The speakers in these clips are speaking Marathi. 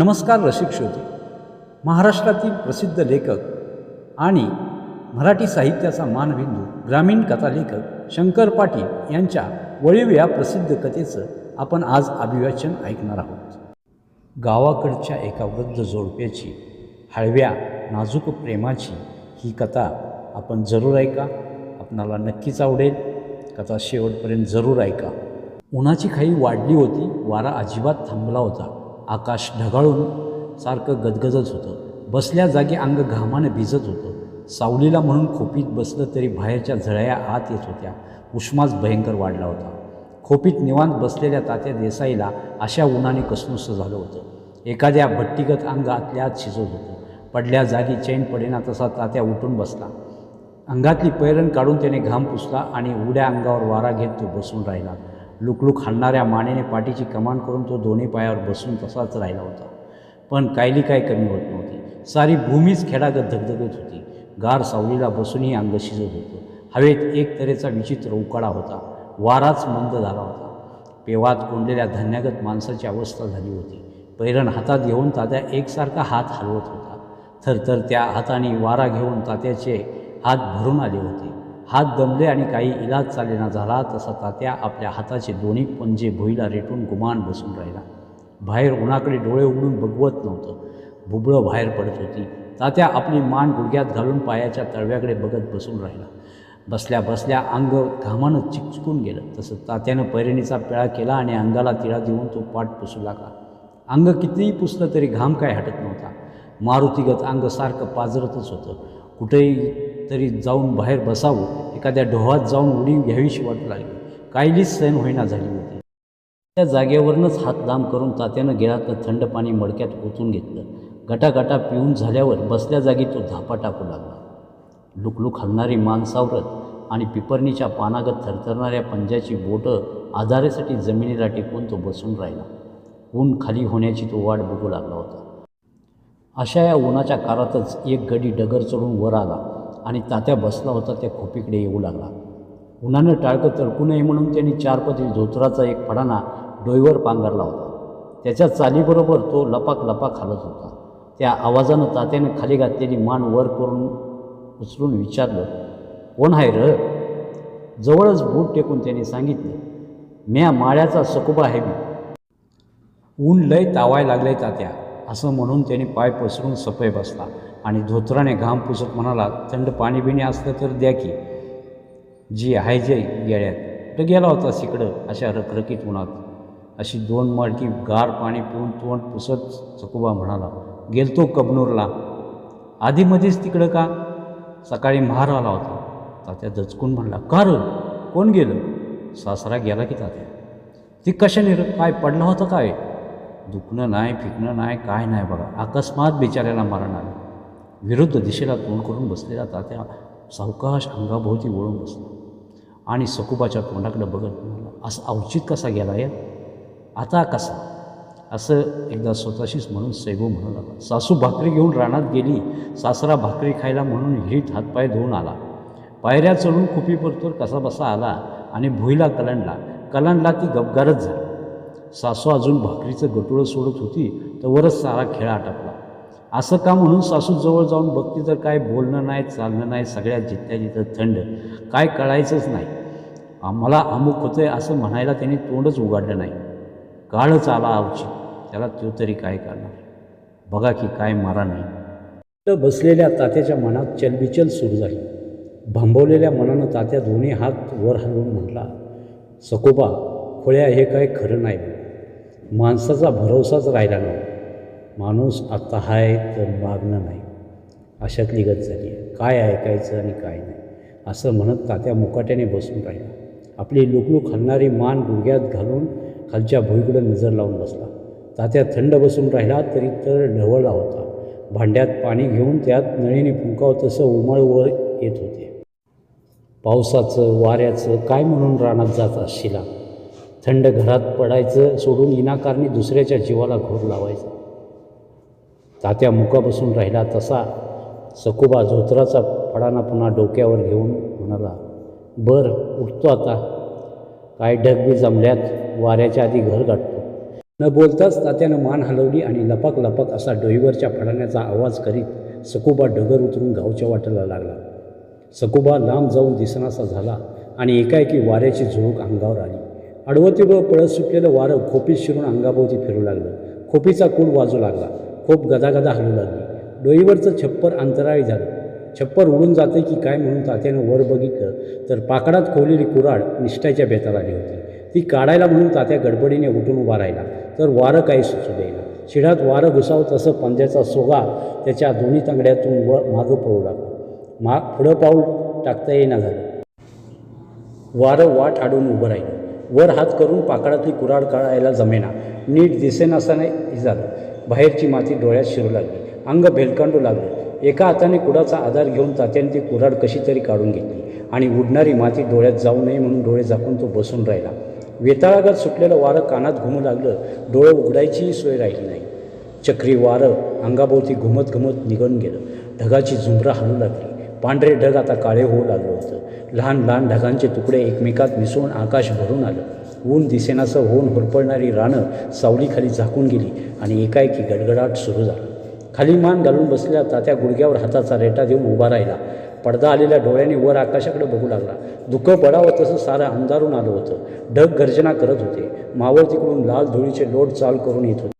नमस्कार रसिक श्रोते. महाराष्ट्रातील प्रसिद्ध लेखक आणि मराठी साहित्याचा मानबिंदू ग्रामीण कथालेखक शंकर पाटील यांच्या वळीव या प्रसिद्ध कथेचं आपण आज अभिवाचन ऐकणार आहोत. गावाकडच्या एका वृद्ध जोडप्याची हळव्या नाजूक प्रेमाची ही कथा आपण जरूर ऐका. आपणाला नक्कीच आवडेल. कथा शेवटपर्यंत जरूर ऐका. उन्हाची खाई वाढली होती वारा अजिबात थांबला होता. आकाश ढगाळून सारखं गदगदच होतं. बसल्या जागी अंग घामानं भिजत होतं. सावलीला म्हणून खोपीत बसलं तरी बाहेरच्या झळया आत येत होत्या. उष्माच भयंकर वाढला होता. खोपीत निवांत बसलेल्या तात्या देसाईला अशा उन्हाने कसनुस झालं होतं. एखाद्या भट्टीगत अंग आतल्या आत शिजत होतं. पडल्या जागी चैन पडेना तसा तात्या उठून बसला. अंगातली पैरण काढून त्याने घाम पुसला आणि उड्या अंगावर वारा घेत तो बसून राहिला. लुकलुक हलणाऱ्या मानेने पाठीची कमान करून तो दोन्ही पायावर बसून तसाच राहिला होता. पण कायली काय कमी होत नव्हती. सारी भूमीच खेडागत धगधगत होती. गार सावलीला बसूनही अंग शिजत होतं. हवेत एक तऱ्हेचा विचित्र उकाडा होता. वाराच मंद झाला होता. पेवात कोंडलेल्या धन्यागत माणसाची अवस्था झाली होती. पैरण हातात घेऊन तात्या एकसारखा हात हलवत होता. थरथर त्या हाताने वारा घेऊन तात्याचे हात भरून आले होते. हात दमले आणि काही इलाज चालेना झाला तसा तात्या आपल्या हाताचे दोन्ही पंजे भुईला रेटून गुमान बसून राहिला. बाहेर उन्हाकडे डोळे उघडून बघवत नव्हतं. बुबळं बाहेर पडत होती. तात्या आपली मान गुडघ्यात घालून पायाच्या तळव्याकडे बघत बसून राहिला. बसल्या बसल्या अंग घामानं चिकचकून गेलं. तसं तात्यानं पैरणीचा पेळा केला आणि अंगाला तिळा देऊन तो पाठ पुसू लागला. अंग कितीही पुसलं तरी घाम काय हटत नव्हता. मारुतीगत अंग सारखं पाजरतच होतं. कुठेही तरी जाऊन बाहेर बसावं एखाद्या डोहात जाऊन उडी घ्यावीशी वाटू लागली. कायलीच सहन होईना झाली होती. त्या जागेवरनंच हात लांब करून तात्यानं गिळातलं थंड पाणी मडक्यात ओतून घेतलं. गटागटा पिऊन झाल्यावर बसल्या जागी तो धापा टाकू लागला. लुकलुक हलणारी मान सावरत आणि पिपरणीच्या पानागत थरथरणाऱ्या पंजाची बोटं आधारेसाठी जमिनीला टेकून तो बसून राहिला. ऊन खाली होण्याची तो वाट बघू लागला होता. अशा या उन्हाच्या काळातच एक गडी डगर चढून वर आला. आणि तात्या बसला होता त्या खोपीकडे येऊ लागला. उन्हानं टाळकं तडकू नये म्हणून त्यांनी चार पदरी धोत्राचा एक फडाना डोईवर पांघरला होता. त्याच्या चालीबरोबर तो लपाक लपाक हालत होता. त्या आवाजानं तात्यानं खाली घातलेली मान वर करून उचलून विचारलं कोण आहे र? जवळच बूट टेकून त्यांनी सांगितलं म्या माळ्याचा सकुबा आहे मी. ऊन लय तावाय लागले तात्या असं म्हणून त्याने पाय पसरून सफय बसला. आणि धोत्राने घाम पुसत म्हणाला थंड पाणी बिणी असलं तर द्या की. जी आहे जे गेळ्यात तर गेला होता तिकडं अशा रखरखीत उन्हात. अशी दोन मडकी गार पाणी पिऊन तोंड पुसत चकुबा म्हणाला गेलतो कबनूरला. आधीमध्येच तिकडं का? सकाळी महार आला होता. तात्या दचकून म्हणला का र? कोण गेलं? सासरा गेला की तात्या ती कशाने र? काय पडला होता काय? दुखणं नाही फिकणं नाही काय नाही बघा. अकस्मात बिचाऱ्याला मरण आलं. विरुद्ध दिशेला तोंड करून बसलेला तात्या सावकाश अंगाभोवती वळून बसला. आणि सकुबाच्या तोंडाकडे बघत म्हणाला असं अवचित कसा गेला या आता कसा? असं एकदा स्वतःशीच म्हणून सैगो म्हणू लागला सासू भाकरी घेऊन रानात गेली. सासरा भाकरी खायला म्हणून हिरीत हातपाय धुवून आला. पायऱ्या चढून कुपी परतोर कसा बसा आला आणि भुईला कलंडला कलंडला ती गपगारच झाली. सासू अजून भाकरीचं गटुळं सोडत होती तर वरच सारा खेळ आटपला. असं का म्हणून सासू जवळ जाऊन भक्ती तर काय बोलणं नाही चालणं नाही सगळ्यात जिथल्या जिथं थंड. काय कळायचंच नाही. आम्हाला अमुक होतं आहे असं म्हणायला त्यांनी तोंडच उघडलं नाही. काळच आला आवची त्याला तो तरी काय करणार? बघा की काय मारा नाही. तर बसलेल्या तात्याच्या मनात चलबिचल सुरू झाली. भांबवलेल्या मनानं तात्या दोन्ही हात वर हलवून म्हटला सकोबा खोळ्या हे काय खरं नाही. माणसाचा भरोसाच राहिला नाही. माणूस आता हाय तर मागणं नाही. अशातली गत झाली आहे. काय ऐकायचं आणि काय नाही. असं म्हणत तात्या मुकाट्याने बसून राहिला. आपली लुकलुक हलणारी मान गुडघ्यात घालून खालच्या भुईकडं नजर लावून बसला. तात्या थंड बसून राहिला तरी तर ढवळला होता. भांड्यात पाणी घेऊन त्यात नळीने फुंकाव तसं उमळ वर येत होते. पावसाचं वाऱ्याचं काय म्हणून रानात जात असशिला? थंड घरात पडायचं सोडून इनाकारणी दुसऱ्याच्या जीवाला घोर लावायचं. तात्या मुका बसून राहिला तसा सकोबा झोत्राचा फडाना पुन्हा डोक्यावर घेऊन म्हणाला बर उठतो आता. काय ढगबी जमल्यात वाऱ्याच्या आधी घर गाठतो. न बोलताच तात्यानं मान हलवली आणि लपाक लपक असा डोईवरच्या फडाण्याचा आवाज करीत सकुबा डगर उतरून गावच्या वाटेला लागला. सकुबा लांब जाऊन दिसनासा झाला आणि एकाएकी वाऱ्याची झुळूक अंगावर आली. आडवतीवर पळत सुटलेलं वारं खोपीत शिरून अंगाभोवती फिरू लागलं. खोपीचा कूड वाजू लागला. खोप गदागदा हलू लागली. डोईवरचं छप्पर अंतराळी झालं. छप्पर उडून जाते की काय म्हणून तात्यानं वर बघितलं तर पाकडात खोवलेली कुराड निष्ठाच्या बेतात आली होती. ती काढायला म्हणून तात्या गडबडीने उठून उभा राहिला. तर वारं काही सुचू देईना. शिडात वारं घुसावं तसं पंजाचा सोगा त्याच्या दोन्ही तांगड्यातून व मागं पळू लागला. मा पुढं पाऊल टाकता येईना झालं. वारं वाट आडून उभं राहिलं. वर हात करून पाकडातली कुराड काढायला जमेना. नीट दिसेनासाने झालं. बाहेरची माती डोळ्यात शिरू लागली. अंग भेलकांडू लागलं. एका हाताने कुडाचा आधार घेऊन तात्याने ती कुराड कशी तरी काढून घेतली आणि उडणारी माती डोळ्यात जाऊ नये म्हणून डोळे झाकून तो बसून राहिला. वेताळागत सुटलेलं वारं कानात घुमू लागलं. डोळे उघडायचीही सोय राहिली नाही. चक्री वारं अंगाभोवती घुमत घुमत निघून गेलं. ढगाची झुंबरं हलू लागली. पांढरे ढग आता काळे होऊ लागलं होतं. लहान लहान ढगांचे तुकडे एकमेकात मिसळून आकाश भरून आलं. ऊन दिसेनासं होऊन होरपळणारी रानं सावलीखाली झाकून गेली आणि एकाएकी गडगडाट सुरू झाला. खाली मान घालून बसल्या तात्या गुडघ्यावर हाताचा रेटा देऊन उभा राहिला. पडदा आलेल्या डोळ्याने वर आकाशाकडे बघू लागला. दुःख पडावं तसं सारं अंधारून आलं होतं. ढग गर्जना करत होते. मावळ तिकडून लाल धुळीचे लोट चाल करून येत होते.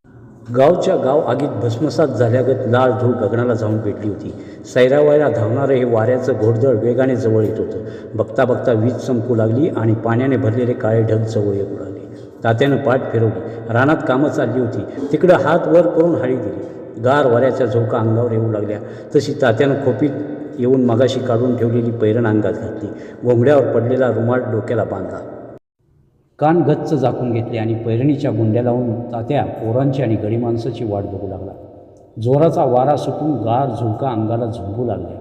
गावच्या गाव आगीत भस्मसात झाल्यागत लाल धूळ गगनाला जाऊन भेटली होती. सैरावायला धावणारं हे वाऱ्याचं घोडदळ वेगाने जवळ येत होतं. बघता बघता वीज चमकू लागली आणि पाण्याने भरलेले काळे ढग जवळ येऊ लागले. तात्यानं पाठ फिरवली. रानात कामं चालली होती. तिकडं हात वर करून हाळी दिली. गार वाऱ्याच्या झोका अंगावर येऊ लागल्या. तशी तात्यानं खोपीत येऊन मगाशी काढून ठेवलेली पैरण अंगात घातली. घोंगड्यावर पडलेला रुमाल डोक्याला बांधला. कान गच्च झाकून घेतले आणि पैरणीच्या गुंड्या लावून तात्या पोरांची आणि गडी माणसाची वाट बघू लागला. जोराचा वारा सुटून गार झुळका अंगाला झुंबू लागल्या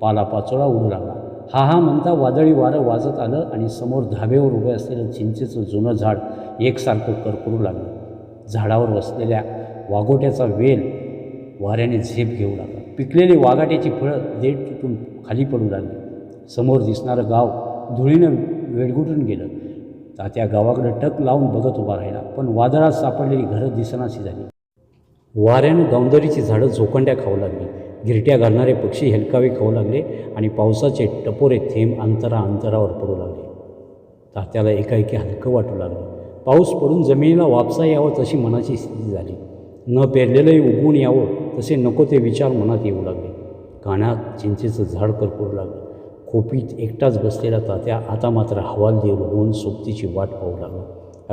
पाला पाचोळा उडू लागला. हा हा म्हणता वादळी वारं वाजत आलं आणि समोर धाब्यावर उभे असलेलं चिंचेचं जुनं झाड एकसारखं करकरू लागलं. झाडावर बसलेल्या वाघोट्याचा वेल वाऱ्याने झेप घेऊ लागला. पिकलेली वाघाट्याची फळं देठ तुटून खाली पडू लागली. समोर दिसणारं गाव धुळीनं वेडगुटून गेलं. तात्या गावाकडे टक लावून बघत उभा राहिला पण वादळात सापडलेली घरं दिसनाशी झाली. वाऱ्यानं गावंदरीची झाडं झोकंड्या खाऊ लागली. गिरट्या घालणारे पक्षी हेलकावे खाऊ लागले आणि पावसाचे टपोरे थेंब अंतरा अंतरावर पडू लागले. तात्याला एकाएकी हलकं वाटू लागलं. पाऊस पडून जमिनीला वापसा यावं तशी मनाची स्थिती झाली. न पेरलेलंही उगवून यावं तसे नको ते विचार मनात येऊ लागले. कानात चिंचेचं झाड करपू लागलं. खोपीत एकटाच बसलेला तात्या आता मात्र हवालदेव होऊन सोबतीची वाट पाहू लागला.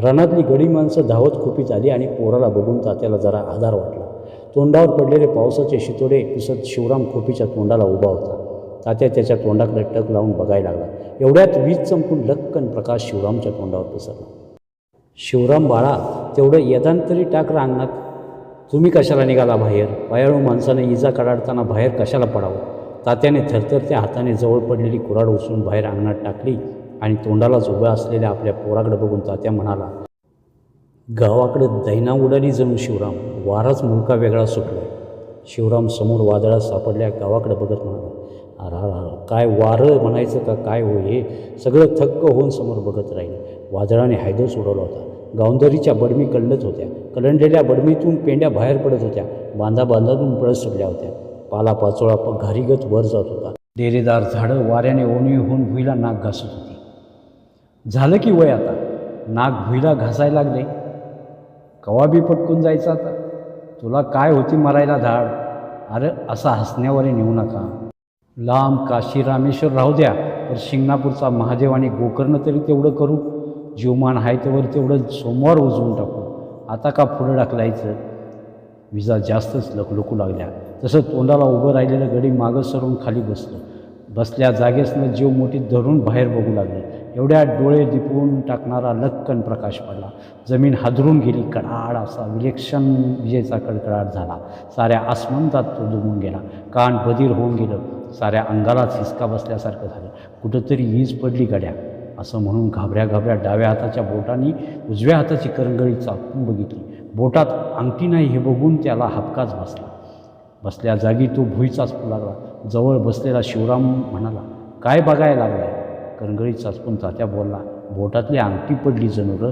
रानातली गडी माणसं धावत खोपीत आली आणि पोराला बघून तात्याला जरा आधार वाटला. तोंडावर पडलेले पावसाचे शितोडे पुसत शिवराम खोपीच्या तोंडाला उभा होता. तात्या त्याच्या तोंडाकडे टक लावून बघायला लागला. एवढ्यात वीज चमकून लक्कन प्रकाश शिवरामच्या तोंडावर पसरला. शिवराम बाळा तेवढं यदान तरी टाक रांगणात. तुम्ही कशाला निघाला बाहेर? पायाळू माणसाने इजा कडाडताना बाहेर कशाला पडावं? तात्याने थरथरत्या हाताने जवळ पडलेली कुराड उचलून बाहेर अंगणात टाकली आणि तोंडालाच उभ्या असलेल्या आपल्या पोराकडे बघून तात्या म्हणाला गावाकडे दैना उडाली जणू शिवराम. वाराच मुलका वेगळा सुटला शिवराम समोर वादळात सापडल्या गावाकडे बघत म्हणाला अरा काय वारं म्हणायचं का? काय होय हे? सगळं थक्क होऊन समोर बघत राहिले. वादळाने हायदर सोडवला होता. गावंदरीच्या बडमी कलंडत होत्या. कलंडलेल्या बडमीतून पेंड्या बाहेर पडत होत्या. बांधा बांधातून पळत सुटल्या होत्या. पालापाचोळा प घारीगत वर जात होता. डेरेदार झाडं वाऱ्याने ओणवी होऊन भुईला नाक घासत होती. झालं की वय आता? नाक भुईला घासायला लागले. कवा बी पटकून जायचं आता? तुला काय होती मरायला धाड? अरे असा हसण्यावर नेऊ नका. लांब काशी रामेश्वर राहू द्या तर शिंगणापूरचा महादेव आणि गोकर्ण तरी तेवढं करू. जीवमान आहे तेवर तेवढं सोमवार उजवून टाकू. आता का पुढं ढकलायचं? विजा जास्तच लकलुकू लागल्या. तसं तोंडाला उभं राहिलेलं गडी मागं सरून खाली बसलं. बसल्या जागेसनं जीव मोठी धरून बाहेर बघू लागले. एवढ्या डोळे दिपवून टाकणारा लक्कन प्रकाश पडला. जमीन हादरून गेली. कडाड असा विलक्षण विजेचा कडकडाट झाला. साऱ्या आसमंतात तो दुमून गेला. कान बधीर होऊन गेलं. साऱ्या अंगालाच हिसका बसल्यासारखं झालं. कुठंतरी वीज पडली गड्या. असं म्हणून घाबऱ्या घाबऱ्या डाव्या हाताच्या बोटांनी उजव्या हाताची करंगळी चापून बघितली. बोटात अंगठी नाही हे बघून त्याला हपकाच बसला. बसल्या जागी तो भुईचाच लागला. जवळ बसलेला शिवराम म्हणाला काय बघायला लागलाय? कणगळी चाचपून तात्या बोलला बोटातली अंगठी पडली जणूर.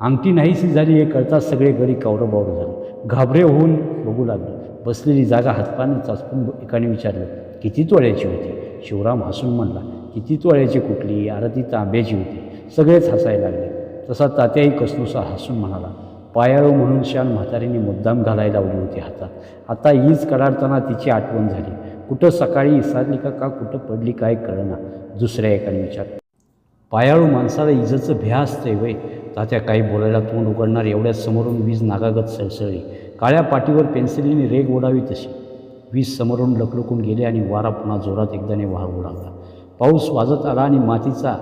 अंगठी नाहीशी झाली हे कळताच सगळे गडी कावरबावर झाले. घाबरे होऊन बघू लागले. बसलेली जागा हातपानं चाचपून एकाने विचारलं किती तोळ्याची होती? शिवराम हसून म्हणला किती तोळ्याची कुठली? आरती तांब्याची होती. सगळेच हसायला लागले. तसा तात्याही कसनुसा हसून म्हणाला पायाळू म्हणून शान म्हातारीने मुद्दाम घालायला लावली होती हातात. आता हीच कडाडताना तिची आठवण झाली. कुठं सकाळी इसारली का का कुठं पडली काय कळना. दुसऱ्या एकाने विचार पायाळू माणसाला इजेचं भ्या असतंय वय. तात्या काही बोलायला तोंड उघडणार एवढ्या समोरून वीज नागागत सळसळली. काळ्या पाठीवर पेन्सिलीने रेग ओढावी तशी. वीज समोरून लकलकून गेले आणि वारा पुन्हा जोरात एकदाने वार उडाला. पाऊस वाजत आला आणि मातीचा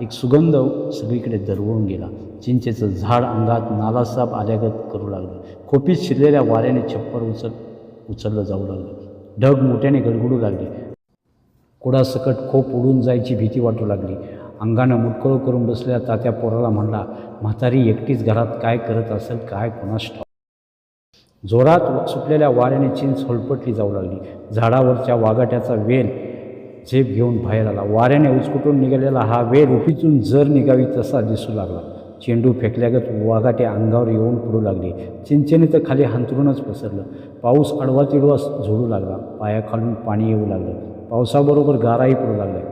एक सुगंध सगळीकडे दरवळून गेला. चिंचेचं झाड अंगात नालासाप आल्यागत करू लागलं. खोपीत शिरलेल्या वाऱ्याने छप्पर उचल उचललं जाऊ लागलं. ढग मोठ्याने गडगडू लागले. कुडासकट खोप उडून जायची भीती वाटू लागली. अंगानं मुटकळ करून बसलेल्या तात्या पोराला म्हणला म्हातारी एकटीच घरात काय करत असेल काय कोणास ठाव जोरात सुटलेल्या वाऱ्याने चिंच होलपटली जाऊ लागली. झाडावरच्या वागाट्याचा वेल झेप घेऊन बाहेर आला. वाऱ्याने उचकुटून निघालेला हा वेल उफीतून जर निघावी तसा दिसू लागला. चेंडू फेकल्यागत वाघाटे अंगावर येऊन पडू लागले. चिंचेने तर खाली हंतरूनच पसरलं. पाऊस अडवा तिडवा झोडू लागला. पायाखालून पाणी येऊ लागलं. पावसाबरोबर गाराही पडू लागल्या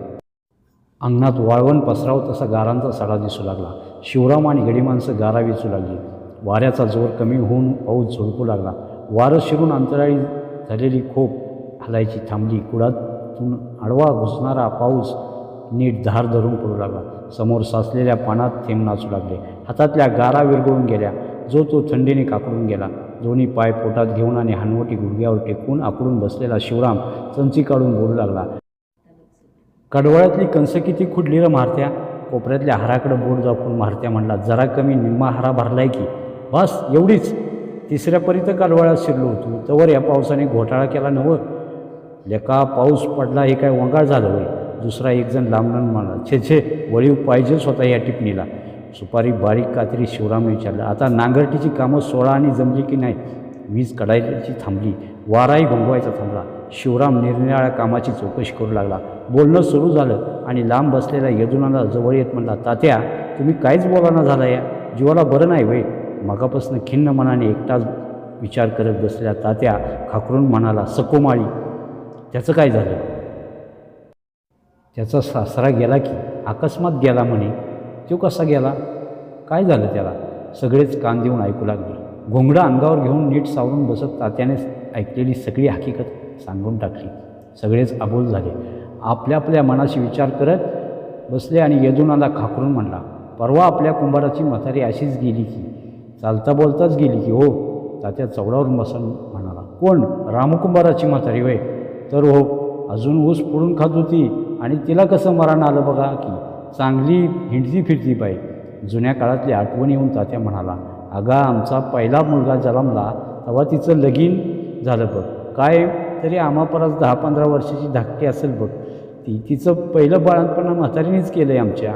अंगणात वाळवण पसराव तसा गारांचा सडा दिसू लागला. शिवराम आणि गडी माणसं गारा विचू लागली. वाऱ्याचा जोर कमी होऊन पाऊस झोडपू लागला. वारं शिरून अंतराळी झालेली खोप हलायची थांबली. कुडातून आडवा घुसणारा पाऊस नीट धार धरून पडू लागला. समोर साचलेल्या पानात थेंब नाचू लागले. हातातल्या गारा विरघळून गेल्या. जो तो थंडीने काकडून गेला. दोन्ही पाय पोटात घेऊन आणि हनवटी गुडघ्यावर टेकून आकडून बसलेला शिवराम चंची काढून बोलू लागला. कडवळ्यातली कंस किती खुडली र मारत्या कोपऱ्यातल्या हाराकडं बोट दाखवून मारत्या म्हणला जरा कमी निम्मा हारा भरलाय की. बस एवढीच. तिसऱ्यापर्यंत कडवळ्यात शिरलो होतो. तवर या पावसाने घोटाळा केला नवं लेका पाऊस पडला हे काय वंगाळ झालं होय? दुसरा एक जण लांबणं म्हणाला छे छे वळीव पाहिजे स्वतः या टिपणीला. सुपारी बारीक कात्री शिवराम विचारलं आता नांगरटीची कामं सोळा आणि जमली की नाही? वीज कडायची थांबली वाराही घोंगवायचा थांबला. शिवराम निरनिराळ्या कामाची चौकशी करू लागला. बोलणं सुरू झालं आणि लांब बसलेल्या यदुनाला जवळ येत म्हणला तात्या तुम्ही काहीच बोलाना झाला या. जीवाला बरं नाही वय. मगापासून खिन्न मनाने एकटाच विचार करत बसलेल्या तात्या खाकरून म्हणाला सकोमाळी त्याचं काय झालं? त्याचा सासरा गेला की अकस्मात गेला म्हणे. तो कसा गेला? काय झालं त्याला? सगळेच कान देऊन ऐकू लागले. घोंगडं अंगावर घेऊन नीट सावरून बसत तात्याने ऐकलेली सगळी हकीकत सांगून टाकली. सगळेच अबोल झाले. आपल्या आपल्या मनाशी विचार करत बसले आणि यजुनाला खाकरून म्हणला परवा आपल्या कुंभाराची म्हातारी अशीच गेली की. चालता बोलताच गेली की हो. तात्या चौडावरून बसून म्हणाला कोण? रामकुंभाराची म्हातारी वय. तर हो. अजून ऊस फोडून खात होती. आणि तिला कसं मरण आलं बघा की चांगली हिंडती फिरती बाई. जुन्या काळातली आठवण येऊन तात्या म्हणाला अगा आमचा पहिला मुलगा जन्मला तेव्हा तिचं लगीन झालं बघ. काय तरी आम्हापरच दहा पंधरा वर्षाची धाकटी असेल बघ. ती तिचं पहिलं बाळणपण म्हातारीनेच केलं आहे आमच्या.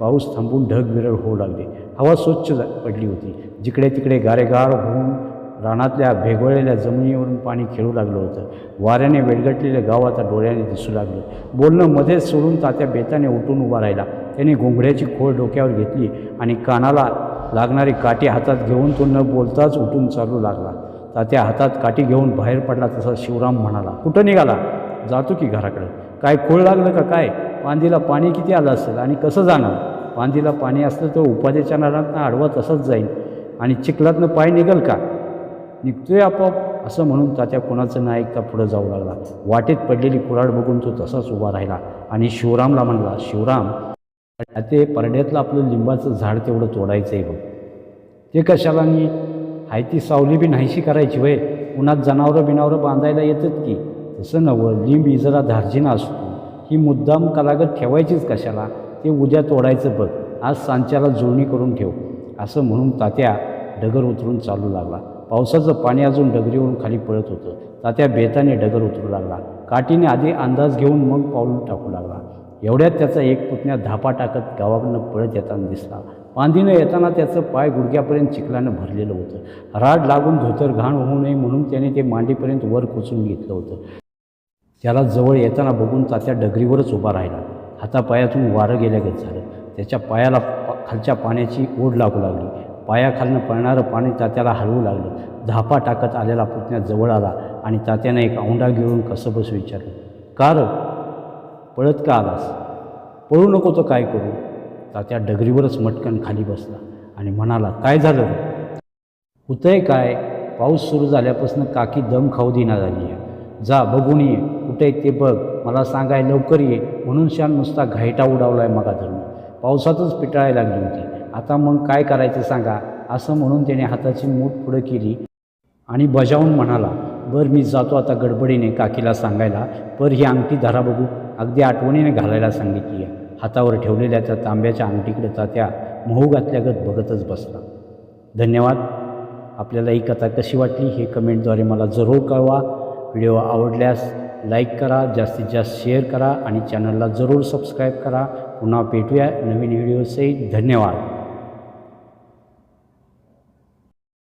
पाऊस थांबून ढग विरळ होऊ लागले. हवा स्वच्छ पडली होती. जिकडे तिकडे गारेगार होऊन रानातल्या भेगवळलेल्या जमिनीवरून पाणी खेळू लागलं होतं. वाऱ्याने वेलगटलेलं गाव आता डोळ्याने दिसू लागलं. बोलणं मध्येच सोडून तात्या बेताने उठून उभा राहिला. त्याने घोंगड्याची खोळ डोक्यावर घेतली आणि कानाला लागणारी काठी हातात घेऊन तो न बोलताच उठून चालू लागला. तात्या हातात काठी घेऊन बाहेर पडला तसा शिवराम म्हणाला कुठं निघाला? जातो की घराकडे? काय खोळ लागलं का काय? पांदीला पाणी किती आलं असेल आणि कसं जाणार? पांदीला पाणी असलं तर उपाध्याच्या नारांना आडवा तसंच जाईल आणि चिखलातनं पाय निघल का? निघतोय आपोआप असं म्हणून तात्या कोणाचं न ऐकता पुढं जाऊ लागला. वाटेत पडलेली कुराड बघून तो तसाच उभा राहिला आणि शिवरामला म्हणला शिवराम ते परड्यातलं आपलं लिंबाचं झाड तेवढं तोडायचं आहे बघ. ते कशाला मी हाय ती सावली बी नाहीशी करायची वय. उन्हात जनावरं बिनावरं बांधायला येतात की? तसं नवं लिंब इजरा जरा धार्जिना असतो. ही मुद्दाम कलागत ठेवायचीच कशाला? ते उद्या तोडायचं बघ. आज सांच्याला जुळणी करून ठेव. असं म्हणून तात्या डगर उतरून चालू लागला. पावसाचं पाणी अजून डगरीवरून खाली पळत होतं. तात्या बेताने डगर उतरू लागला. काठीने आधी अंदाज घेऊन मग पाऊल टाकू लागला. एवढ्यात त्याचा एक पुतण्या धापा टाकत गावाकडनं पळत येताना दिसला. पांदीनं येताना त्याचं पाय गुडघ्यापर्यंत चिखलानं भरलेलं होतं. राड लागून धोतर घाण होऊ नये म्हणून त्याने ते मांडीपर्यंत वर कोचून घेतलं होतं. त्याला जवळ येताना बघून तात्या डगरीवरच उभा राहिला. हातापायातून वारं गेल्यागत झालं. त्याच्या पायाला पा खालच्या पाण्याची ओढ लागू लागली. पायाखालनं पळणारं पाणी तात्याला हलवू लागलं. धापा टाकत आलेला पुतण्या जवळ आला आणि तात्यानं एक औंढा गिळून कसं बस विचारलं का र? पळत का आलास? पळू नको तर काय करू? तात्या डगरीवरच मटकन खाली बसला आणि म्हणाला काय झालं होतंय काय? पाऊस सुरू झाल्यापासून काकी दम खाऊ दिना झाली आहे. जा बघून ये. कुठे ते बघ. मला सांगाय लवकर ये. म्हणून श्याम नुसता घायटा आहे मगा धरून पावसातच पिटाळायला लागली होती. आता मग काय करायचं सांगा असं म्हणून त्याने हाताची मूठ पुढं केली आणि बजावून म्हणाला बरं मी जातो आता गडबडीने काकीला सांगायला. पर ही अंगठी धरा बघू. अगदी आठवणीने घालायला सांगितली आहे. हातावर ठेवलेल्या त्या तांब्याच्या अंगठीकडे तात्या मऊ घातल्यागत बघतच बसला. धन्यवाद. आपल्याला ही कथा कशी वाटली हे कमेंटद्वारे मला जरूर कळवा. व्हिडिओ आवडल्यास लाईक करा जास्तीत जास्त शेअर करा आणि चॅनलला जरूर सबस्क्राईब करा. पुन्हा भेटूया नवीन व्हिडिओसहित. धन्यवाद.